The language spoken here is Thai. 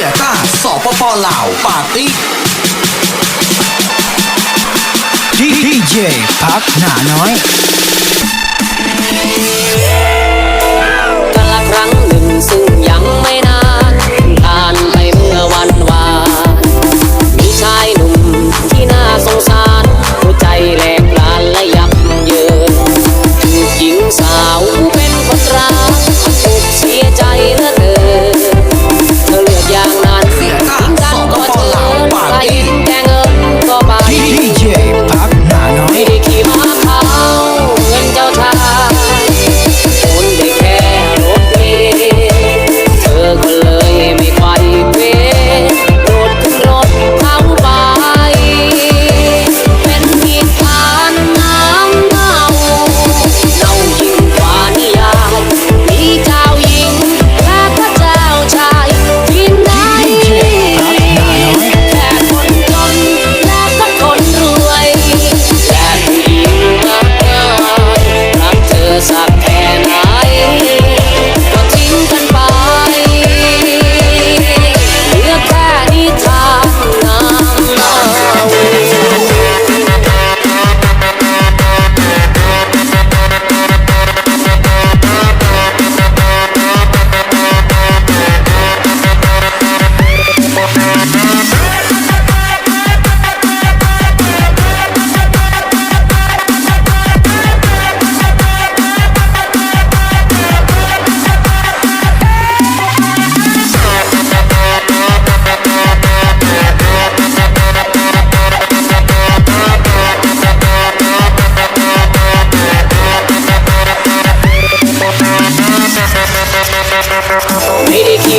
ียต้าสปปลาวปาร์ตี้ดีเจพักหนาน้อย baby